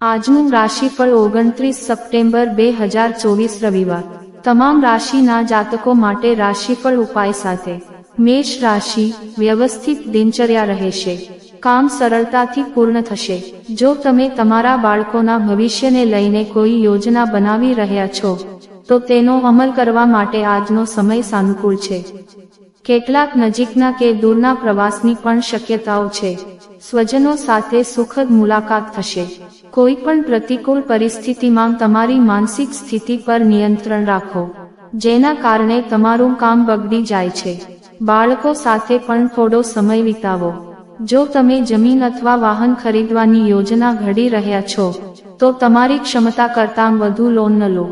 આજનું રાશિફળ ઓગણત્રીસ સપ્ટેમ્બર બે હજાર ચોવીસ રવિવાર. તમામ રાશિના જાતકો માટે રાશિફળ ઉપાય સાથે. મેષ રાશિ વ્યવસ્થિત દિનચર્યા રહેશે. કામ સરળતાથી પૂર્ણ થશે. જો તમે તમારા બાળકોના ભવિષ્યને લઈને કોઈ યોજના બનાવી રહ્યા છો, તો તેનો અમલ કરવા માટે આજનો સમય સાનુકૂળ છે. કેટલાક નજીકના કે દૂરના પ્રવાસની પણ શક્યતાઓ છે. સ્વજનો સાથે સુખદ મુલાકાત થશે. કોઈ પણ પ્રતિકૂળ પરિસ્થિતિમાં તમારી માનસિક સ્થિતિ પર નિયંત્રણ રાખો, જેના કારણે તમારું કામ બગડી જાય છે. બાળકો સાથે પણ થોડો સમય વિતાવો. જો તમે જમીન અથવા વાહન ખરીદવાની યોજના ઘડી રહ્યા છો, તો તમારી ક્ષમતા કરતાં વધુ લોન ન લો.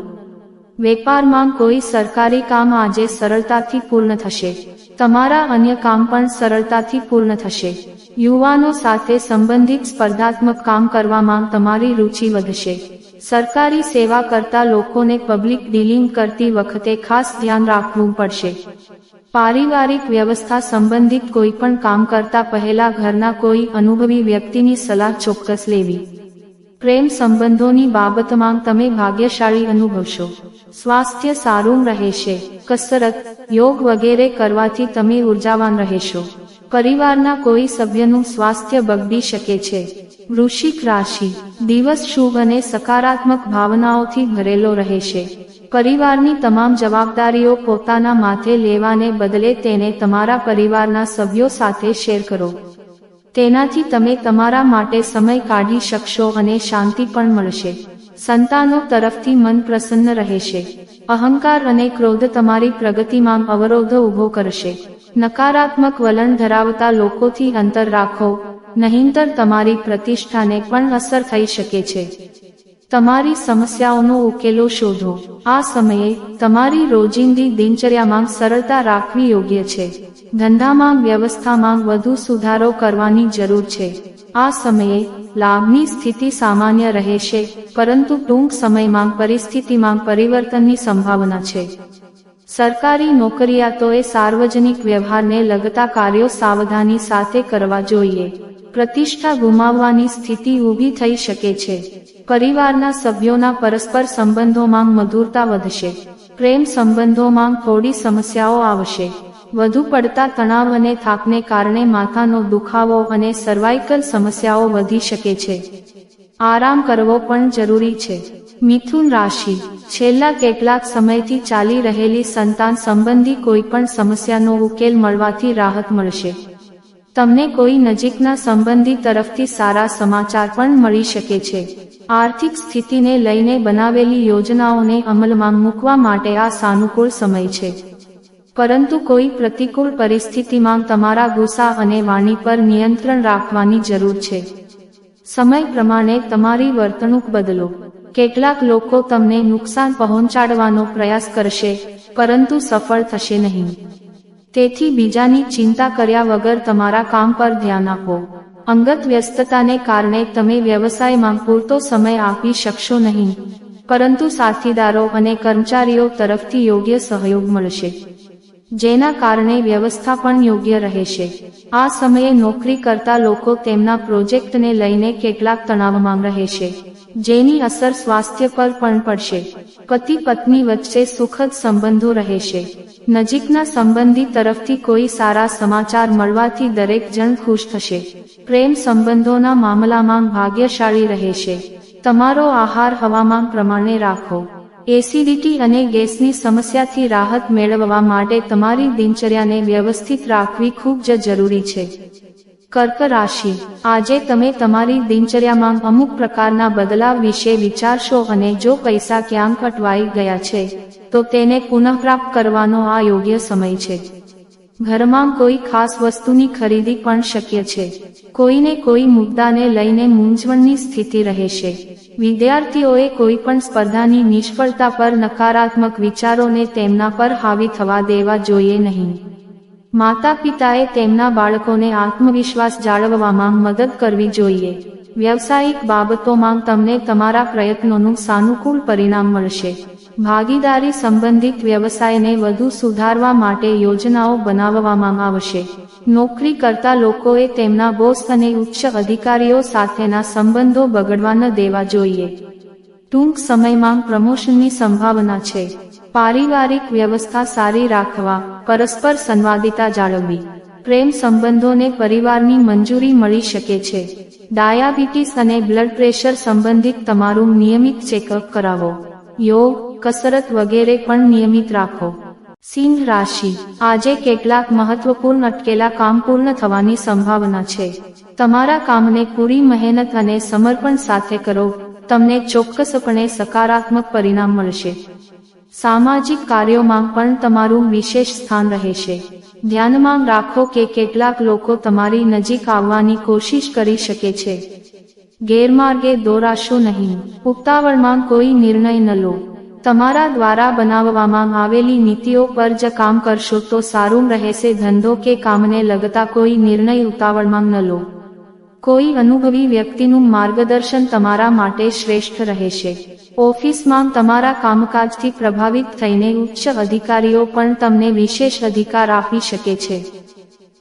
વેપારમાં કોઈ સરકારી કામ આજે સરળતાથી પૂર્ણ થશે. તમારા અન્ય કામ પણ સરળતાથી પૂર્ણ થશે. યુવાનો સાથે સંબંધિત સ્પર્ધાત્મક કામ કરવામાં તમારી રુચિ વધશે. સરકારી સેવા કરતા લોકોને પબ્લિક ડીલિંગ કરતી વખતે ખાસ ધ્યાન રાખવું પડશે. પારિવારિક વ્યવસ્થા સંબંધિત કોઈ પણ કામ કરતા પહેલા ઘરના કોઈ અનુભવી વ્યક્તિની સલાહ ચોક્કસ લેવી. પ્રેમ સંબંધોની બાબતમાં તમે ભાગ્યશાળી અનુભવશો. સ્વાસ્થ્ય સારું રહેશે. કસરત, યોગ વગેરે કરવાથી તમે ઉર્જાવાન રહેશો. પરિવારના કોઈ સભ્યનું સ્વાસ્થ્ય બગડી શકે છે. વૃશ્ચિક રાશિ, દિવસ શુભ અને સકારાત્મક ભાવનાઓથી ભરેલો રહેશે. પરિવારની તમામ જવાબદારીઓ પોતાના માથે લેવાને બદલે તેને તમારા પરિવારના સભ્યો સાથે શેર કરો. તેનાથી તમે તમારા માટે સમય કાઢી શકશો અને શાંતિ પણ મળશે. સંતાનો તરફથી મન પ્રસન્ન રહેશે. અહંકાર અને ક્રોધ તમારી પ્રગતિમાં અવરોધો ઊભો કરશે. નકારાત્મક વલણ ધરાવતા લોકોથી અંતર રાખો. નહીંતર તમારી પ્રતિષ્ઠાને પણ અસર થઈ શકે છે. તમારી સમસ્યાઓનો ઉકેલો શોધો. આ સમયે તમારી રોજિંદી દિનચર્યામાં સરળતા રાખવી યોગ્ય છે. ધંધામાં વ્યવસ્થામાં વધુ સુધારો કરવાની જરૂર છે. આ સમયે, લાભની સ્થિતિ સામાન્ય રહેશે, પરંતુ ટૂંક સમયમાં પરિસ્થિતિમાં પરિવર્તનની સંભાવના છે. સરકારી નોકરિયાતોએ સાર્વજનિક વ્યવહારને લગતા કાર્યો સાવધાની સાથે કરવા જોઈએ. પ્રતિષ્ઠા ગુમાવવાની સ્થિતિ ઊભી થઈ શકે છે. પરિવારના સભ્યોના પરસ્પર સંબંધોમાં મધુરતા વધશે. પ્રેમ સંબંધોમાં થોડી સમસ્યાઓ આવશે. વધુ પડતા તણાવ અને થાકને કારણે માથાનો દુખાવો અને સર્વાઇકલ સમસ્યાઓ વધી શકે છે. આરામ કરવો પણ જરૂરી છે. મિથુન રાશિ. છેલ્લા કેટલાક સમયથી ચાલી રહેલી સંતાન સંબંધી કોઈ પણ સમસ્યાનો ઉકેલ મળવાથી રાહત મળશે. તમને કોઈ નજીકના સંબંધી તરફથી સારા સમાચાર પણ મળી શકે છે. આર્થિક સ્થિતિને લઈને બનાવેલી યોજનાઓને અમલમાં મૂકવા માટે આ સાનુકૂળ સમય છે. પરંતુ કોઈ પ્રતિકૂળ પરિસ્થિતિમાં તમારા ગુસ્સા અને વાણી પર નિયંત્રણ રાખવાની જરૂર છે. સમય પ્રમાણે તમારી વર્તણૂક બદલો. કેટલાક લોકો તમને નુકસાન પહોંચાડવાનો પ્રયાસ કરશે, પરંતુ સફળ થશે નહીં. તેથી બીજાની ચિંતા કર્યા વગર તમારા કામ પર ધ્યાન આપો. અંગત વ્યસ્તતાને કારણે તમે વ્યવસાયમાં પૂરતો સમય આપી શકશો નહીં. પરંતુ સાથીદારો અને કર્મચારીઓ તરફથી યોગ્ય સહયોગ મળશે. જેના કારણે વ્યવસ્થા પણ યોગ્ય રહેશે. આ સમયે નોકરી કરતા લોકો તેમના પ્રોજેક્ટને લઈને કેટલાક તણાવમાં રહેશે, જેની અસર સ્વાસ્થ્ય પર પણ પડશે. પતિ પત્ની વચ્ચે સુખદ સંબંધો રહેશે. નજીકના સંબંધી તરફથી કોઈ સારા સમાચાર મળવાથી દરેક જણ ખુશ થશે. પ્રેમ સંબંધોના મામલામાં ભાગ્યશાળી રહેશે. તમારો આહાર હવામાન પ્રમાણે રાખો. એસિડિટી અને ગેસની સમસ્યાથી રાહત મેળવવા માટે તમારી દિનચર્યાને વ્યવસ્થિત રાખવી ખૂબ જ જરૂરી છે. કર્ક રાશિ. આજે તમે તમારી દિનચર્યામાં અમુક પ્રકારના બદલાવ વિશે વિચારશો અને જો પૈસા ક્યાંક અટવાઈ ગયા છે, તો તેને પુનઃપ્રાપ્ત કરવાનો આ યોગ્ય સમય છે. ઘરમાં કોઈ ખાસ વસ્તુની ખરીદી પણ શક્ય છે. કોઈને કોઈ મુદ્દાને લઈને મૂંઝવણની સ્થિતિ રહેશે. વિદ્યાર્થીઓએ કોઈ પણ સ્પર્ધાની નિષ્ફળતા પર નકારાત્મક વિચારોને તેમના પર હાવી થવા દેવા જોઈએ નહીં. માતા પિતાએ તેમના બાળકોને આત્મવિશ્વાસ જાળવવામાં મદદ કરવી જોઈએ. વ્યવસાયિક બાબતોમાં તમને તમારા પ્રયત્નોનું સાનુકૂળ પરિણામ મળશે. ભાગીદારી સંબંધિત વ્યવસાયને વધુ સુધારવા માટે યોજનાઓ બનાવવામાં આવશે. નોકરી કરતા લોકોએ તેમના બોસ અને ઉચ્ચ અધિકારીઓ સાથેના સંબંધો બગડવા ન દેવા જોઈએ. ટૂંક સમયમાં પ્રમોશનની સંભાવના છે. પારિવારિક વ્યવસ્થા સારી રાખવા, પરસ્પર સંવાદિતા જાળવવી. પ્રેમ સંબંધોને પરિવારની મંજૂરી મળી શકે છે. ડાયાબિટીસ અને બ્લડ પ્રેશર સંબંધિત તમારું નિયમિત ચેકઅપ કરાવો. યોગ, કસરત વગેરે પણ નિયમિત રાખો. સિંહ રાશિ. આજે કેટલાક મહત્વપૂર્ણ અટકેલા કામ પૂર્ણ થવાની સંભાવના છે. તમારા કામને પૂરી મહેનત અને સમર્પણ સાથે કરો. તમને ચોક્કસપણે સકારાત્મક પરિણામ મળશે. સામાજિક કાર્યોમાં પણ તમારું વિશેષ સ્થાન રહેશે. ધ્યાનમાં રાખો કે કેટલાક લોકો તમારી નજીક આવવાની કોશિશ કરી શકે છે. ગેરમાર્ગે દોરાશો નહીં. ઉતાવળમાં કોઈ નિર્ણય ન લો. તમારા દ્વારા બનાવવામાં આવેલી નીતિઓ પર જ કામ કરશો તો સારું રહેશે. ધંધો કે કામને લગતા કોઈ નિર્ણય ઉતાવળમાં ન લો. કોઈ અનુભવી વ્યક્તિનું માર્ગદર્શન તમારા માટે શ્રેષ્ઠ રહેશે. ઓફિસમાં તમારા કામકાજથી પ્રભાવિત થઈને ઉચ્ચ અધિકારીઓ પણ તમને વિશેષ અધિકાર આપી શકે છે.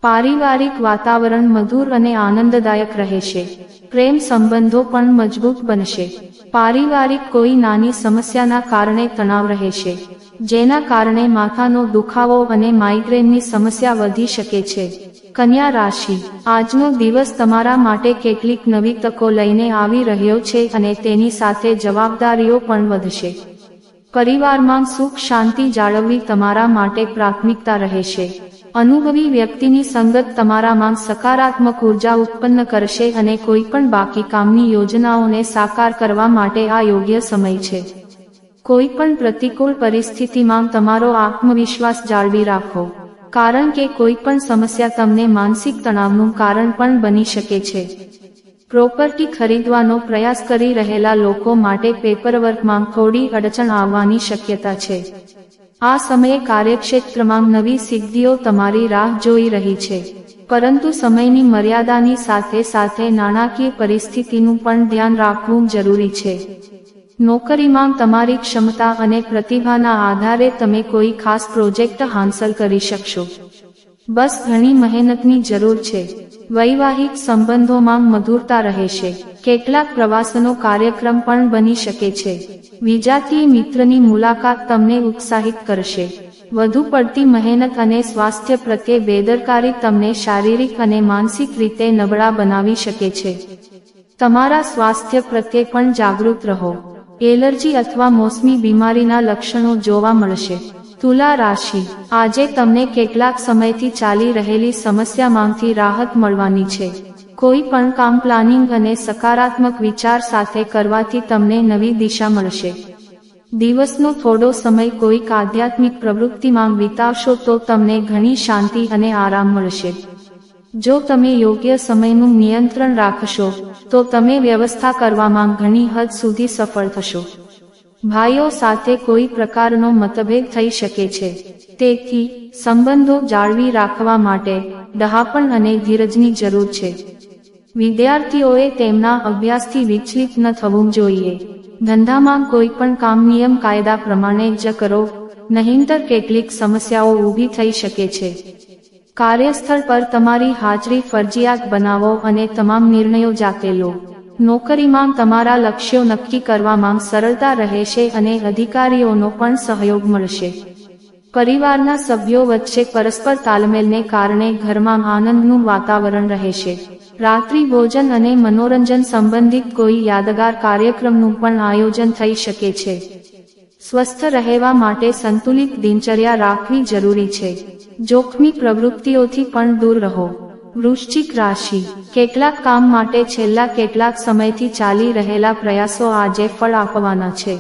પારિવારિક વાતાવરણ મધુર અને આનંદદાયક રહેશે. પ્રેમ સંબંધો પણ મજબૂત બનશે. પારિવારિક કોઈ નાની સમસ્યાના કારણે તણાવ રહેશે જેના કારણે માથાનો દુખાવો અને માઇગ્રેનની સમસ્યા વધી શકે છે. કન્યા રાશિ, આજનો દિવસ તમારા માટે કેટલીક નવી તકો લઈને આવી રહ્યો છે અને તેની સાથે જવાબદારીઓ પણ વધશે. પરિવારમાં સુખ શાંતિ જાળવવી તમારા માટે પ્રાથમિકતા રહેશે અનુભવી વ્યક્તિની સંગત તમારામાં સકારાત્મક ઊર્જા ઉત્પન્ન કરશે અને કોઈ પણ બાકી કામની યોજનાઓને સાકાર કરવા માટે આ યોગ્ય સમય છે. કોઈ પણ પ્રતિકૂળ પરિસ્થિતિમાં તમારો આત્મવિશ્વાસ જાળવી રાખો. કારણ કે કોઈ પણ સમસ્યા તમને માનસિક તણાવનું કારણ પણ બની શકે છે. પ્રોપર્ટી ખરીદવાનો પ્રયાસ કરી રહેલા લોકો માટે પેપરવર્કમાં થોડી અડચણ આવવાની શક્યતા છે. આ સમયે કાર્યક્ષેત્રમાં નવી સિદ્ધિઓ તમારી રાહ જોઈ રહી છે. પરંતુ સમયની મર્યાદાની સાથે સાથે નાણાકીય પરિસ્થિતિનું પણ ધ્યાન રાખવું જરૂરી છે. નોકરીમાં તમારી ક્ષમતા અને પ્રતિભાના આધારે તમે કોઈ ખાસ પ્રોજેક્ટ હાંસલ કરી શકશો. બસ ઘણી મહેનતની જરૂર છે. વૈવાહિક સંબંધોમાં મધુરતા રહેશે કેટલાક પ્રવાસનો કાર્યક્રમ પણ બની શકે છે. વિજાતીય મિત્રની મુલાકાત તમને ઉત્સાહિત કરશે. વધુ પડતી મહેનત અને સ્વાસ્થ્ય પ્રત્યે બેદરકારી તમને શારીરિક અને માનસિક રીતે નબળા બનાવી શકે છે. તમારા સ્વાસ્થ્ય પ્રત્યે પણ જાગૃત રહો. એલર્જી અથવા મોસમી બીમારીના લક્ષણો જોવા મળશે. તુલા રાશિ, આજે તમને કેટલાક સમયથી ચાલી રહેલી સમસ્યામાંથી રાહત મળવાની છે. કોઈ પણ કામ પ્લાનિંગ અને સકારાત્મક વિચાર સાથે કરવાથી તમને નવી દિશા મળશે. દિવસનો થોડો સમય કોઈક આધ્યાત્મિક પ્રવૃત્તિમાં વિતાવશો તો તમને ઘણી શાંતિ અને આરામ મળશે. જો તમે યોગ્ય સમયનું નિયંત્રણ રાખશો, તો તમે વ્યવસ્થા કરવામાં ઘણી હદ સુધી સફળ થશો. ભાઈઓ સાથે કોઈ પ્રકારનો મતભેદ થઈ શકે છે. તેથી, સંબંધો જાળવી રાખવા માટે ડહાપણ અને ધીરજની જરૂર છે. વિદ્યાર્થીઓએ તેમના અભ્યાસથી વિચલિત ન થવું જોઈએ. ધંધામાં કોઈ પણ કામ નિયમ કાયદા પ્રમાણે જ કરો, નહીંતર કેટલીક સમસ્યાઓ ઊભી થઈ શકે છે. કાર્યસ્થળ પર તમારી હાજરી ફરજિયાત બનાવો અને તમામ નિર્ણયો જાતે લો. નોકરીમાં તમારા લક્ષ્યો નક્કી કરવામાં સરળતા રહેશે અને અધિકારીઓનો પણ સહયોગ મળશે. પરિવારના સભ્યો વચ્ચે પરસ્પર તાલમેલને કારણે ઘરમાં આનંદનું વાતાવરણ રહેશે રાત્રિ ભોજન અને મનોરંજન સંબંધિત કોઈ યાદગાર કાર્યક્રમનું પણ આયોજન થઈ શકે છે. સ્વસ્થ રહેવા માટે સંતુલિત દિનચર્યા રાખવી જરૂરી છે. જોખમી પ્રવૃત્તિઓથી પણ દૂર રહો. વૃશ્ચિક રાશિ. કેટલાક કામ માટે છેલ્લા કેટલાક સમયથી ચાલી રહેલા પ્રયાસો આજે ફળ આપવાના છે.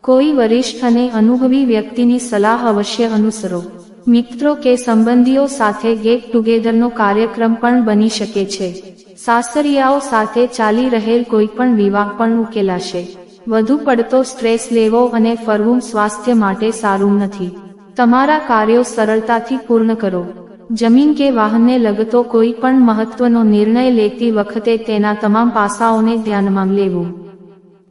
કોઈ વરિષ્ઠ અને અનુભવી વ્યક્તિની સલાહ અવશ્ય અનુસરો. મિત્રો કે સંબંધીઓ સાથે ગેટ ટુગેધરનો કાર્યક્રમ પણ બની શકે છે. સાસરિયાઓ સાથે ચાલી રહેલ કોઈ પણ વિવાહ પણ ઉકેલાશે. વધુ પડતો સ્ટ્રેસ લેવો અને ફરવું સ્વાસ્થ્ય માટે સારું નથી. તમારા કાર્યો સરળતાથી પૂર્ણ કરો. જમીન કે વાહનને લગતો કોઈ પણ મહત્વનો નિર્ણય લેતી વખતે તેના તમામ પાસાઓને ધ્યાનમાં લેવું.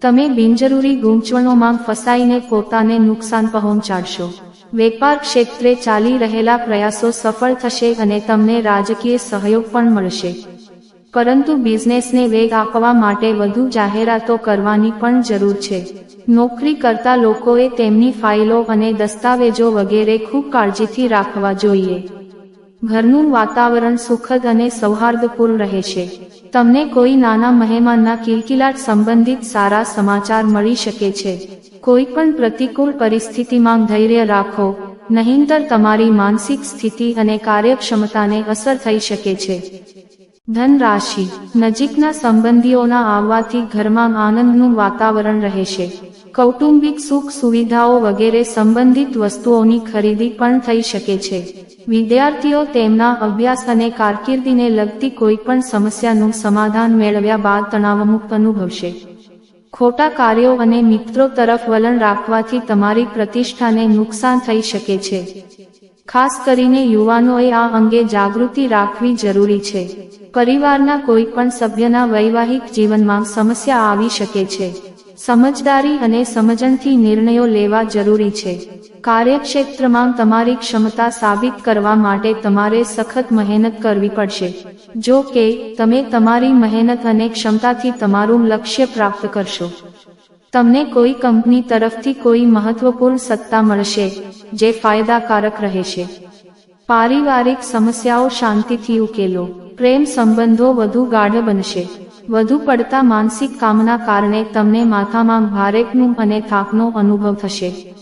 તમે બિનજરૂરી ગૂંચવણોમાં ફસાઈને પોતાને નુકસાન પહોંચાડશો. વેપાર ક્ષેત્રે ચાલી રહેલા પ્રયાસો સફળ થશે અને તમને રાજકીય સહયોગ પણ મળશે. પરંતુ બિઝનેસને વેગ આપવા માટે વધુ જાહેરાતો કરવાની પણ જરૂર છે. નોકરી કરતા લોકોએ તેમની ફાઇલો અને દસ્તાવેજો વગેરે ખૂબ કાળજીથી રાખવા જોઈએ. ઘરનું વાતાવરણ સુખદ અને સૌહાર્દપૂર્ણ રહેશે તમને કોઈ નાના મહેમાનના કિલકિલાટ સંબંધિત સારા સમાચાર મળી શકે છે. કોઈ પણ પ્રતિકૂળ પરિસ્થિતિમાં ધૈર્ય રાખો, નહીંતર તમારી માનસિક સ્થિતિ અને કાર્યક્ષમતાને અસર થઈ શકે છે. ધન રાશિ નજીકના સંબંધીઓના આવવાથી ઘરમાં આનંદનું વાતાવરણ રહેશે. કૌટુંબિક સુખ સુવિધાઓ વગેરે સંબંધિત વસ્તુઓની ખરીદી પણ થઈ શકે છે. વિદ્યાર્થીઓ તેમના અભ્યાસ અને કારકિર્દીને લગતી કોઈ પણ સમસ્યાનું સમાધાન મેળવ્યા બાદ તણાવમુક્ત અનુભવશે. ખોટા કાર્યો અને મિત્રો તરફ વલણ રાખવાથી તમારી પ્રતિષ્ઠાને નુકસાન થઈ શકે છે. ખાસ કરીને યુવાનોએ આ અંગે જાગૃતિ રાખવી જરૂરી છે. પરિવારના કોઈ પણ સભ્યના વૈવાહિક જીવનમાં સમસ્યા આવી શકે છે. સમજદારી અને સમજણથી નિર્ણયો લેવા જરૂરી છે. કાર્યક્ષેત્રમાં તમારી ક્ષમતા સાબિત કરવા માટે તમારે સખત મહેનત કરવી પડશે. જો કે, તમે તમારી મહેનત અને ક્ષમતાથી તમારું લક્ષ્ય પ્રાપ્ત કરશો. તમને કોઈ કંપની તરફથી કોઈ મહત્વપૂર્ણ સત્તા મળશે, જે ફાયદાકારક રહેશે. પારિવારિક સમસ્યાઓ શાંતિથી ઉકેલો. પ્રેમ સંબંધો વધુ ગાઢ બનશે. વધુ પડતા માનસિક કામના કારણે તમને માથામાં ભારેકનું અને થાકનો અનુભવ થશે.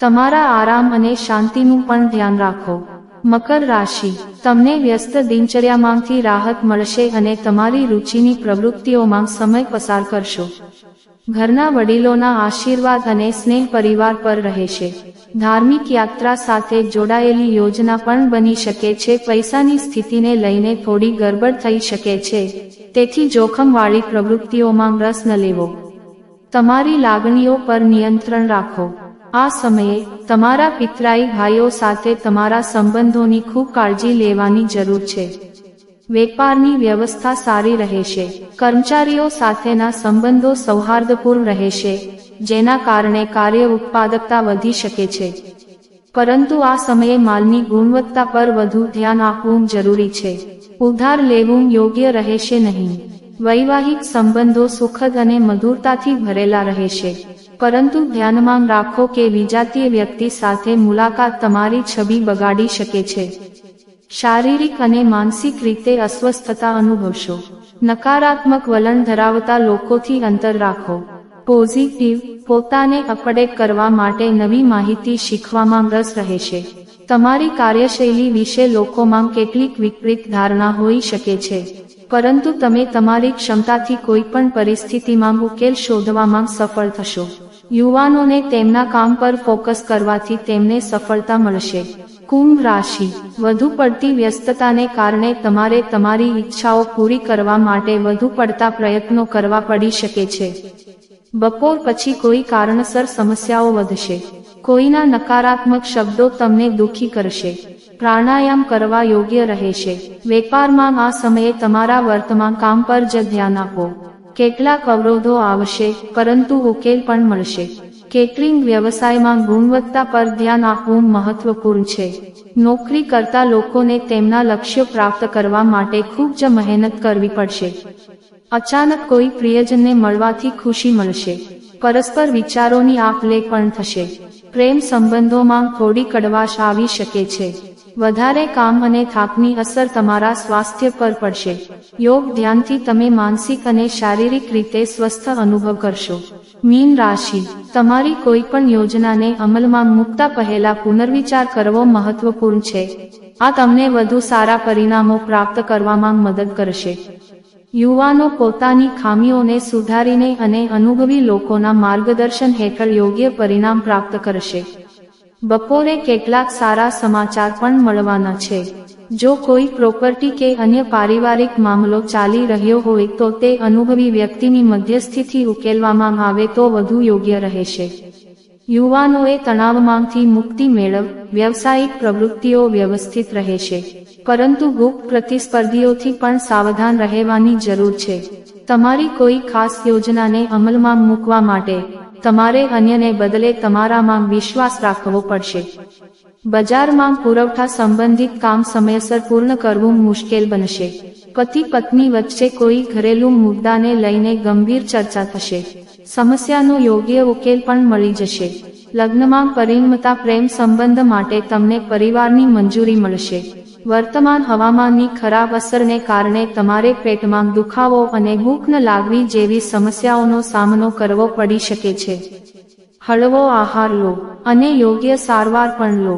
તમારા આરામ અને શાંતિનું પણ ધ્યાન રાખો. મકર રાશિ. તમને વ્યસ્ત દિનચર્યામાંથી રાહત મળશે અને તમારી રુચિની પ્રવૃત્તિઓમાં સમય પસાર કરશો. ઘરના વડીલોના આશીર્વાદ અને સ્નેહ પરિવાર પર રહેશે ધાર્મિક યાત્રા સાથે જોડાયેલી યોજના પણ બની શકે છે. પૈસાની સ્થિતિને લઈને થોડી ગરબડ થઈ શકે છે. તેથી જોખમવાળી પ્રવૃત્તિઓમાં રસ ન લેવો. તમારી લાગણીઓ પર નિયંત્રણ રાખો. આ સમયે તમારા પિતરાઈ, ભાઈઓ સાથે તમારા સંબંધોની ખૂબ કાળજી લેવાની જરૂર છે. વેપારની વ્યવસ્થા સારી રહેશે. કર્મચારીઓ સાથેના સંબંધો સૌહાર્દપૂર્ણ રહેશે, જેના કારણે કાર્ય ઉત્પાદકતા વધી શકે છે. પરંતુ આ સમયે માલની ગુણવત્તા પર વધુ ધ્યાન આપવું જરૂરી છે. ઉધાર લેવું યોગ્ય રહેશે નહીં. વૈવાહિક સંબંધો સુખદ અને મધુરતાથી ભરેલા રહેશે. પરંતુ ધ્યાનમાં રાખો કે વિજાતીય વ્યક્તિ સાથે મુલાકાત તમારી છબી બગાડી શકે છે. શારીરિક અને માનસિક રીતે અસ્વસ્થતા અનુભવશો. નકારાત્મક વલણ ધરાવતા લોકોથી અંતર રાખો. પોઝિટિવ, પોતાને અપડેટ કરવા માટે નવી માહિતી શીખવામાં રસ રહેશે. તમારી કાર્યશૈલી વિશે લોકોમાં કેટલીક વિપરીત ધારણા હોઈ શકે છે. પરંતુ તમે તમારી ક્ષમતાથી કોઈ પણ પરિસ્થિતિમાં ઉકેલ શોધવામાં સફળ થશો. યુવાનોને તેમના કામ પર ફોકસ કરવાથી તેમને સફળતા મળશે. કુંભ રાશિ. વધુ પડતી વ્યસ્તતાને કારણે તમારે તમારી ઈચ્છાઓ પૂરી કરવા માટે વધુ પડતા પ્રયત્નો કરવા પડી શકે છે. બપોર પછી કોઈ કારણસર સમસ્યાઓ વધશે. કોઈના નકારાત્મક શબ્દો તમને દુખી કરશે. પ્રાણાયામ કરવા યોગ્ય રહેશે. વેપારમાં આ સમયે તમારા વર્તમાન કામ પર જ ધ્યાન આપો. કેટલાક અવરોધો આવશે, પરંતુ ઉકેલ પણ મળશે. કેટરિંગ વ્યવસાયમાં ગુણવત્તા પર ધ્યાન આપવું મહત્વપૂર્ણ છે. નોકરી કરતા લોકોને તેમના લક્ષ્યો પ્રાપ્ત કરવા માટે ખૂબ જ મહેનત કરવી પડશે. અચાનક કોઈ પ્રિયજનને મળવાથી ખુશી મળશે. પરસ્પર વિચારોની આપ લે પણ થશે. પ્રેમ સંબંધોમાં થોડી કડવાશ આવી શકે છે. વધારે કામ અને થાકની અસર તમારા સ્વાસ્થ્ય પર પડશે. યોગ ધ્યાનથી તમે માનસિક અને શારીરિક રીતે સ્વસ્થ અનુભવ કરશો. મીન રાશિ, તમારી કોઈ પણ યોજનાને અમલમાં મૂકતા પહેલા પુનર્વિચાર કરવો મહત્વપૂર્ણ છે. આ તમને વધુ સારા પરિણામો પ્રાપ્ત કરવામાં મદદ કરશે. યુવાનો પોતાની ખામીઓને સુધારીને અને અનુભવી લોકોના માર્ગદર્શન હેઠળ યોગ્ય પરિણામ પ્રાપ્ત કરશે. બપોરે કેટલાક સારા સમાચાર પણ મળવાના છે. જો કોઈ પ્રોપર્ટી કે અન્ય પારિવારિક મામલો ચાલી રહ્યો હોય તો તે અનુભવી વ્યક્તિની મધ્યસ્થિથી ઉકેલવામાં આવે તો વધુ યોગ્ય રહેશે. યુવાનોએ તણાવમાંથી મુક્તિ મેળવ, વ્યવસાયિક પ્રવૃત્તિઓ વ્યવસ્થિત રહેશે. પરંતુ ગુપ્ત પ્રતિસ્પર્ધીઓથી પણ સાવધાન રહેવાની જરૂર છે. તમારી કોઈ ખાસ યોજનાને અમલમાં મૂકવા માટે, તમારે અન્યને બદલે તમારામાં વિશ્વાસ રાખવો પડશે. બજારમાં પુરવઠા સંબંધિત કામ સમયસર પૂર્ણ કરવું મુશ્કેલ બનશે. પતિ પત્ની વચ્ચે કોઈ ઘરેલું મુદ્દાને લઈને ગંભીર ચર્ચા થશે. સમસ્યાનો યોગ્ય ઉકેલ પણ મળી જશે. લગ્નમાં પરિણમતા પ્રેમ સંબંધ માટે તમને પરિવારની મંજૂરી મળશે. વર્તમાન હવામાનની ખરાબ અસરને કારણે તમારે પેટમાં દુખાવો અને ભૂખ ન લાગવી જેવી સમસ્યાઓનો સામનો કરવો પડી શકે છે. હળવો આહાર લો અને યોગ્ય સારવાર પણ લો.